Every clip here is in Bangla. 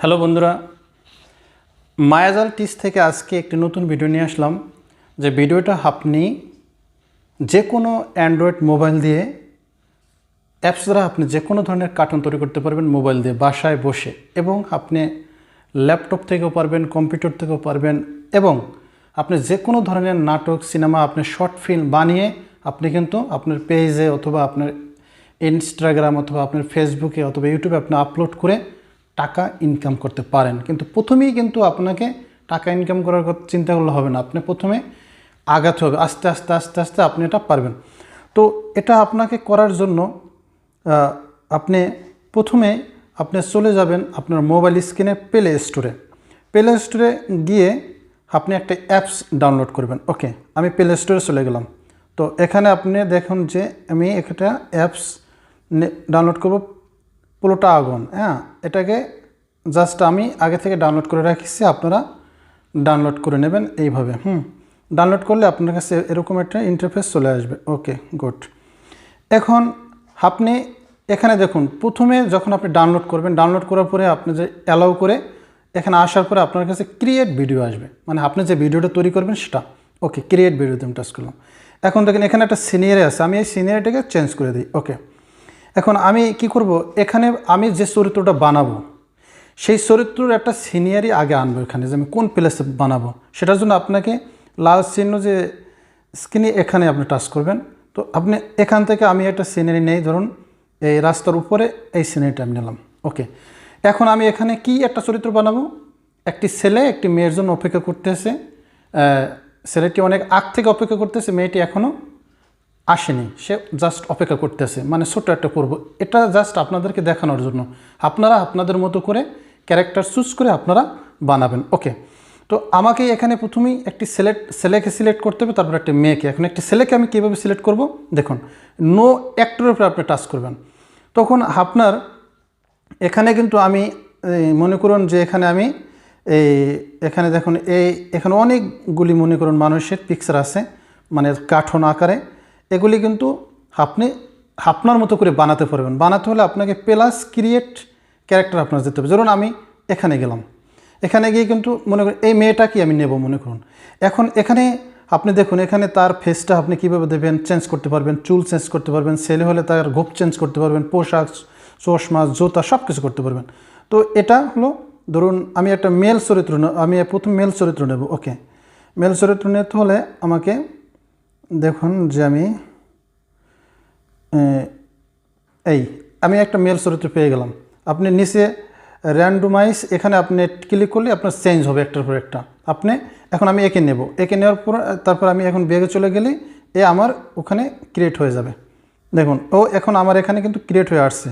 হ্যালো বন্ধুরা, মায়াজাল টিস থেকে আজকে একটি নতুন ভিডিও নিয়ে আসলাম। যে ভিডিওটা আপনি যে কোনো অ্যান্ড্রয়েড মোবাইল দিয়ে অ্যাপস দ্বারা আপনি যে কোনো ধরনের কার্টুন তৈরি করতে পারবেন মোবাইল দিয়ে বাসায় বসে এবং আপনি ল্যাপটপ থেকেও পারবেন কম্পিউটার থেকেও পারবেন এবং আপনি যে কোনো ধরনের নাটক সিনেমা আপনি শর্ট ফিল্ম বানিয়ে আপনি কিন্তু আপনার পেজে অথবা আপনার ইনস্টাগ্রাম অথবা আপনার ফেসবুকে অথবা ইউটিউবে আপনি আপলোড করে টাকা ইনকাম করতে পারেন। কিন্তু প্রথমেই কিন্তু আপনাকে টাকা ইনকাম করার কথা চিন্তা করলে হবে না। আপনি প্রথমে আগাতে হবে, আস্তে আস্তে আস্তে আস্তে আপনি এটা পারবেন। তো এটা আপনাকে করার জন্য আপনি প্রথমে আপনি চলে যাবেন আপনার মোবাইল স্ক্রিনে প্লে স্টোরে প্লে স্টোরে গিয়ে আপনি একটা অ্যাপস ডাউনলোড করবেন। ওকে আমি প্লে স্টোরে চলে গেলাম। তো এখানে আপনি দেখুন যে আমি একটা অ্যাপস ডাউনলোড করব। পুরোটা আগুন হ্যাঁ? এটাকে জাস্ট আমি আগে থেকে ডাউনলোড করে রাখছি, আপনারা ডাউনলোড করে নেবেন এইভাবে, হুম? ডাউনলোড করলে আপনার কাছে এরকম একটা ইন্টারফেস চলে আসবে। ওকে গুড এখন আপনি এখানে দেখুন, প্রথমে যখন আপনি ডাউনলোড করবেন ডাউনলোড করার পরে আপনি যে অ্যালাউ করে এখানে আসার পরে আপনার কাছে ক্রিয়েট ভিডিও আসবে। মানে আপনি যে ভিডিওটা তৈরি করবেন সেটা। ওকে ক্রিয়েট ভিডিওতে আমি টাচ করলাম। এখন দেখেন এখানে একটা সিনিয়রে আছে, আমি এই সিনিয়রটাকে চেঞ্জ করে দিই। ওকে এখন আমি কি করব? এখানে আমি যে চরিত্রটা বানাবো, সেই চরিত্রের একটা সিনিয়রই আগে আনব এখানে, যে আমি কোন প্লেসে বানাবো। সেটার জন্য আপনাকে লাল চিহ্ন যে স্ক্রিনে এখানে আপনি টাচ করবেন। তো আপনি এখান থেকে আমি একটা সিনারি নেই, ধরুন এই রাস্তার উপরে এই সিনারিটা আমি নিলাম। ওকে এখন আমি এখানে কি একটা চরিত্র বানাবো? একটি ছেলে একটি মেয়ের জন্য অপেক্ষা করতেছে। ছেলেটি অনেক আগ থেকে অপেক্ষা করতেছে, মেয়েটি এখনও আসেনি, সে জাস্ট অপেক্ষা করতেছে। মানে ছোট্ট একটা করব এটা জাস্ট আপনাদেরকে দেখানোর জন্য। আপনারা আপনাদের মতো করে ক্যারেক্টার চুজ করে আপনারা বানাবেন। ওকে তো আমাকে এখানে প্রথমেই একটি সিলেক্ট ছেলেকে সিলেক্ট করতে হবে, তারপর একটি মেয়েকে। এখন একটি ছেলেকে আমি কীভাবে সিলেক্ট করব? দেখুন নো অ্যাক্টরের উপরে আপনি টাচ করবেন। তখন আপনার এখানে কিন্তু আমি মনে করুন যে এখানে আমি এই এখানে দেখুন এই এখানে অনেকগুলি মনে করুন মানুষের পিকচার আছে। মানে কাঠন আকারে। এগুলি কিন্তু আপনি আপনার মতো করে বানাতে পারবেন। বানাতে হলে আপনাকে প্লাস ক্রিয়েট ক্যারেক্টার আপনার যেতে হবে। ধরুন আমি এখানে গেলাম। এখানে গিয়ে কিন্তু মনে করুন এই মেয়েটাকে আমি নেব মনে করুন। এখন এখানে আপনি দেখুন, এখানে তার ফেসটা আপনি কীভাবে দেবেন? চেঞ্জ করতে পারবেন, চুল চেঞ্জ করতে পারবেন, ছেলে হলে তার গোপ চেঞ্জ করতে পারবেন, পোশাক, চশমা, জুতা সব কিছু করতে পারবেন। তো এটা হলো ধরুন আমি একটা মেল চরিত্র আমি প্রথম মেল চরিত্র নেব ওকে মেল চরিত্র নিতে হলে আমাকে দেখুন যে আমি এই, আমি একটা মেল চরিত্র পেয়ে গেলাম। আপনি নিচে র্যান্ডোমাইজ এখানে আপনি ক্লিক করলে আপনার চেঞ্জ হবে একটার পর একটা। আপনি, এখন আমি একে নেব। একে নেওয়ার পর, তারপর আমি এখন বেগে চলে গেলে এ আমার ওখানে ক্রিয়েট হয়ে যাবে। দেখুন, ও এখন আমার এখানে কিন্তু ক্রিয়েট হয়ে আসছে।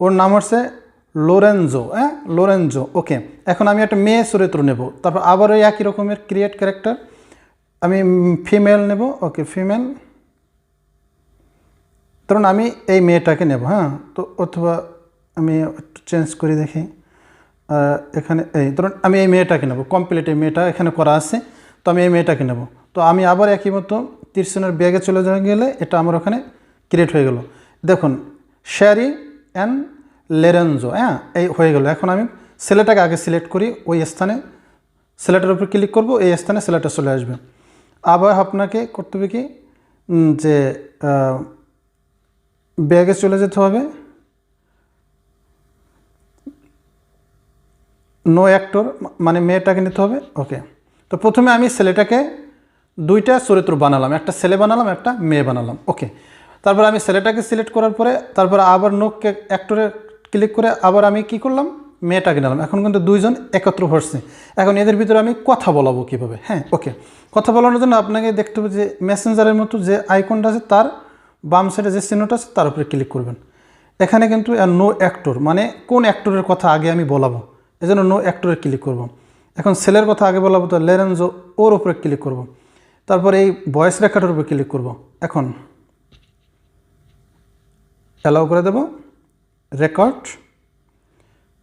ওর নাম হচ্ছে লোরেনজো হ্যাঁ? লোরেনজো ওকে এখন আমি একটা মেয়ে চরিত্র নেব। তারপর আবার ওই একই রকমের ক্রিয়েট ক্যারেক্টার আমি ফিমেল নেব, ওকে ফিমেল ধরুন আমি এই মেয়েটাকে নেব হ্যাঁ? তো অথবা আমি একটু চেঞ্জ করে দেখি। এখানে এই, ধরুন আমি এই মেয়েটাকে নেব কমপ্লিট এই মেয়েটা এখানে করা আছে, তো আমি এই মেয়েটাকে নেব। তো আমি আবার একই মতো তিরসনের ব্যাগে চলে যাওয়া গেলে এটা আমার ওখানে ক্রিয়েট হয়ে গেল। দেখুন শ্যারি অ্যান্ড লেরেনজো হ্যাঁ এই হয়ে গেল। এখন আমি ছেলেটাকে আগে সিলেক্ট করি, ওই স্থানে সিলেটের উপর ক্লিক করব, এই স্থানে সিলেটটা চলে আসবে। আবার আপনাকে করতে হবে কি? যে ব্যাগে চলে যেতে হবে। নো অ্যাক্টর মানে মেয়েটাকে নিতে হবে। ওকে তো প্রথমে আমি ছেলেটাকে দুইটা চরিত্র বানালাম। একটা ছেলে বানালাম, একটা মেয়ে বানালাম। ওকে তারপর আমি ছেলেটাকে সিলেক্ট করার পরে, তারপর আবার নো অ্যাক্টরে ক্লিক করে আবার আমি কি করলাম? মেয়েটাকে নিলাম এখন কিন্তু দুইজন একত্র হচ্ছে। এখন এদের ভিতরে আমি কথা বলাবো কীভাবে? হ্যাঁ ওকে। কথা বলানোর জন্য আপনাকে দেখতে হবে যে মেসেঞ্জারের মতো যে আইকনটা আছে, তার বাম সাইডে যে চিহ্নটা আছে, তার উপরে ক্লিক করবেন। এখানে কিন্তু নো অ্যাক্টর মানে কোন অ্যাক্টরের কথা আগে আমি বলাবো? এজন্য নো অ্যাক্টরে ক্লিক করব। এখন ছেলের কথা আগে বলাবো, তো লেরেনজো ওর উপরে ক্লিক করব। তারপর এই ভয়েস রেকর্ডের উপরে ক্লিক করব। এখন অ্যালাউ করে দেব। রেকর্ড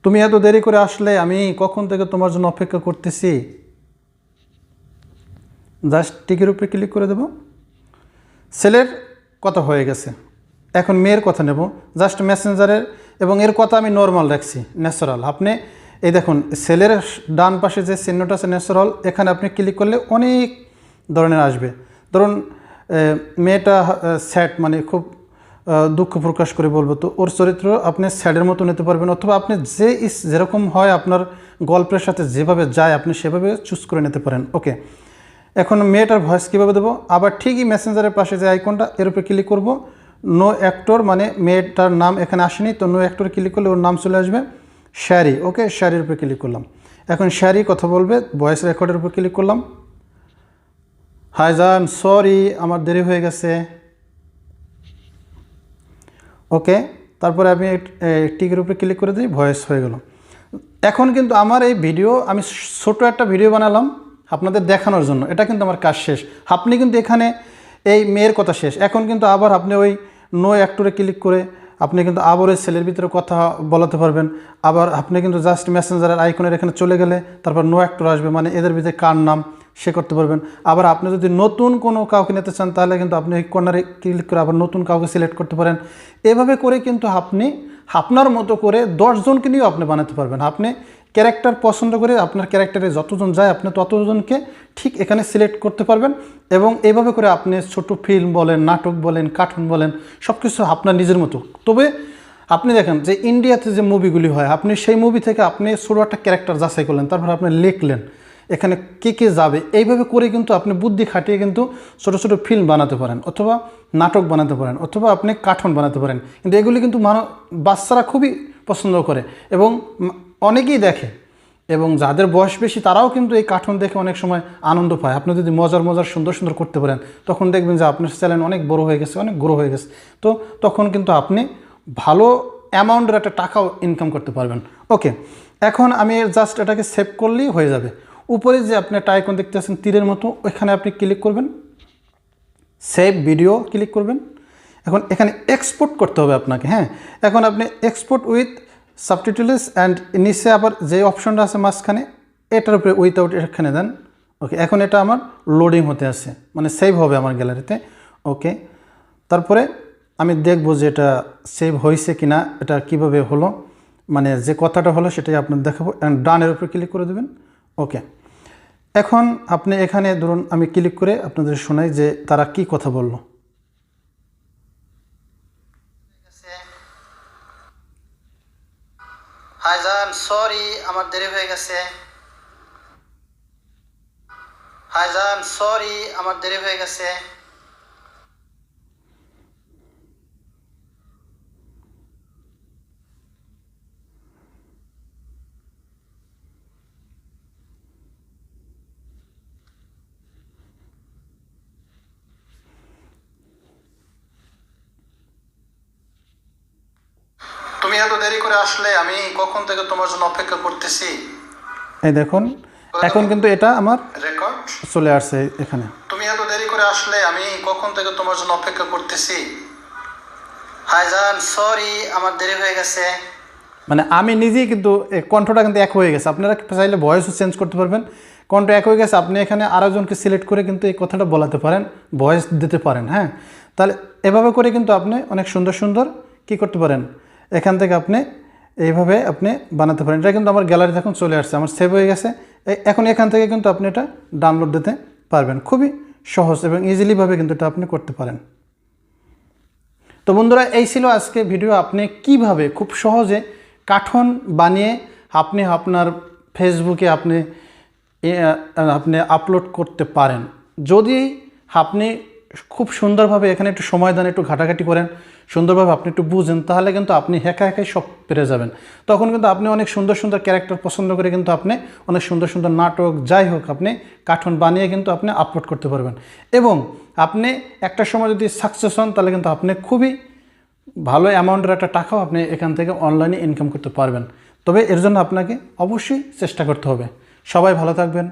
তুমি এত দেরি করে আসলে আমি কখন থেকে তোমার জন্য অপেক্ষা করতেছি? জাস্ট টিকের উপরে ক্লিক করে দেব। ছেলের কথা হয়ে গেছে। এখন মেয়ের কথা নেব। জাস্ট মেসেঞ্জারের এবং এর কথা আমি নর্মাল রাখছি ন্যাচারাল আপনি, এই দেখুন সেলের ডান পাশে যে চিহ্নটা আছে ন্যাচারাল এখানে আপনি ক্লিক করলে অনেক ধরনের আসবে। ধরুন মেয়েটা স্যাড মানে খুব দুঃখ প্রকাশ করে বলব। তো ওর চরিত্র আপনি স্যাডের মতো নিতে পারবেন অথবা আপনি যে ইস, যেরকম হয় আপনার গল্পের সাথে যেভাবে যায়, আপনি সেভাবে চুজ করে নিতে পারেন। ওকে এখন মেয়েটার ভয়েস কীভাবে দেবো? আবার ঠিকই মেসেঞ্জারের পাশে যে আইকনটা এর উপরে ক্লিক করব। নো অ্যাক্টর মানে মেয়েটার নাম এখানে আসেনি, তো নো অ্যাক্টর ক্লিক করলে ওর নাম চলে আসবে শ্যারি ওকে শ্যারির উপরে ক্লিক করলাম। এখন শ্যারি কথা বলবে ভয়েস রেকর্ডের উপর ক্লিক করলাম। হাই জান সরি আমার দেরি হয়ে গেছে। ওকে তারপরে আমি টিকের উপরে ক্লিক করে দিই ভয়েস হয়ে গেল। এখন কিন্তু আমার এই ভিডিও আমি ছোট একটা ভিডিও বানালাম আপনাদের দেখানোর জন্য। এটা কিন্তু আমার কাজ শেষ। আপনি কিন্তু এখানে এই মেয়ের কথা শেষ। এখন কিন্তু আবার আপনি ওই নো অ্যাক্টরে ক্লিক করে আপনি কিন্তু আবার ওই সেলের ভিতরে কথা বলাতে পারবেন। আবার আপনি কিন্তু জাস্ট মেসেঞ্জারের আইকনের এখানে চলে গেলে তারপর নো অ্যাক্টর আসবে মানে এদের ভিতরে কার নাম? সে করতে পারবেন। আবার আপনি যদি নতুন কোনো কাউকে নিতে চান, তাহলে কিন্তু আপনি ওই কর্নারে ক্লিক করে আবার নতুন কাউকে সিলেক্ট করতে পারেন। এভাবে করে কিন্তু আপনি, আপনার মতো করে দশজনকে নিয়েও আপনি বানাতে পারবেন। আপনি ক্যারেক্টার পছন্দ করে আপনার ক্যারেক্টারে যতজন যায়, আপনি ততজনকে ঠিক এখানে সিলেক্ট করতে পারবেন এবং এইভাবে করে আপনি ছোট ফিল্ম বলেন, নাটক বলেন কার্টুন বলেন সব কিছু আপনার নিজের মতো। তবে আপনি দেখেন যে ইন্ডিয়াতে যে মুভিগুলি হয়, আপনি সেই মুভি থেকে আপনি ছোটো একটা ক্যারেক্টার যাচাই করলেন, তারপর আপনি লিখলেন। এখানে কে কে যাবে? এইভাবে করে কিন্তু আপনি বুদ্ধি খাটিয়ে কিন্তু ছোটো ছোটো ফিল্ম বানাতে পারেন অথবা নাটক বানাতে পারেন অথবা আপনি কার্টুন বানাতে পারেন। কিন্তু এগুলি কিন্তু মানব বাচ্চারা খুবই পছন্দ করে এবং অনেকেই দেখে এবং যাদের বয়স বেশি তারাও কিন্তু এই কার্টুন দেখে অনেক সময় আনন্দ পায়। আপনি যদি মজার মজার, সুন্দর সুন্দর করতে পারেন, তখন দেখবেন যে আপনার চ্যানেল অনেক বড় হয়ে গেছে, অনেক গ্রো হয়ে গেছে। তো তখন কিন্তু আপনি ভালো অ্যামাউন্টের একটা টাকাও ইনকাম করতে পারবেন। ওকে এখন আমি জাস্ট এটাকে সেভ করলেই হয়ে যাবে। উপরে যে আপনি একটা আইকন দেখতে পাচ্ছেন তীরের মতো, ওইখানে আপনি ক্লিক করবেন। সেভ ভিডিও ক্লিক করবেন। এখন এখানে এক্সপোর্ট করতে হবে আপনাকে হ্যাঁ? এখন আপনি এক্সপোর্ট উইথ সাবটিটিলস অ্যান্ড নিচে আবার যে অপশনটা আছে মাঝখানে, এটার উপরে উইথআউট এখানে দেন। ওকে এখন এটা আমার লোডিং হতে আছে মানে সেভ হবে আমার গ্যালারিতে ওকে তারপরে আমি দেখব যে এটা সেভ হয়েছে কি না এটা কীভাবে হলো মানে যে কথাটা হলো সেটাই আপনার দেখাবো। অ্যান্ড ডানের উপরে ক্লিক করে দেবেন। ওকে এখন আপনি এখানে ধরুন আমি ক্লিক করে আপনাদের শোনাই যে তারা কি কথা বলল। হাইজান সরি আমার দেরি হয়ে গেছে। হাইজান সরি আমার দেরি হয়ে গেছে। এত দেরি করে আসলে আমি কখন থেকে তোমার জন্য অপেক্ষা করতেছি? এই দেখুন এখন কিন্তু এটা আমার রেকর্ড চলে আসছে এখানে। তুমি এত দেরি করে আসলে আমি কখন থেকে তোমার জন্য অপেক্ষা করতেছি? হাইজান সরি আমার দেরি হয়ে গেছে। মানে আমি নিজেই কিন্তু এই কণ্ঠটা কিন্তু এক হয়ে গেছে। আপনারা চাইলে ভয়েসও চেঞ্জ করতে পারবেন। কণ্ঠ এক হয়ে গেছে আপনি এখানে আরেকজনকে সিলেক্ট করে কিন্তু এই কথাটা বলাতে পারেন ভয়েস দিতে পারেন হ্যাঁ? তাহলে এভাবে করে কিন্তু আপনি অনেক সুন্দর সুন্দর কি করতে পারেন? এখান থেকে আপনি এইভাবে আপনি বানাতে পারেন। এটা কিন্তু আমার গ্যালারিতে এখন চলে আসছে, আমার সেভ হয়ে গেছে। এখন এখান থেকে কিন্তু আপনি এটা ডাউনলোড দিতে পারবেন। খুবই সহজ এবং ইজিলিভাবে কিন্তু এটা আপনি করতে পারেন। তো বন্ধুরা, এই ছিল আজকে ভিডিও আপনি কীভাবে, খুব সহজে কাঠন বানিয়ে আপনি আপনার ফেসবুকে আপনি আপনি আপলোড করতে পারেন। যদি আপনি খুব সুন্দরভাবে এখানে একটু সময় দেন একটু ঘাটাঘাটি করেন, সুন্দরভাবে আপনি একটু বুঝেন, তাহলে কিন্তু আপনি একা একাই সব পেরে যাবেন। তখন কিন্তু আপনি অনেক সুন্দর সুন্দর ক্যারেক্টার পছন্দ করে কিন্তু আপনি অনেক সুন্দর সুন্দর নাটক, যাই হোক আপনি কার্টুন বানিয়ে কিন্তু আপনি আপলোড করতে পারবেন। এবং আপনি একটা সময় যদি সাকসেস হন, তাহলে কিন্তু আপনি খুবই ভালো অ্যামাউন্টের একটা টাকাও আপনি এখান থেকে অনলাইনে ইনকাম করতে পারবেন। তবে এর জন্য আপনাকে অবশ্যই চেষ্টা করতে হবে। সবাই ভালো থাকবেন।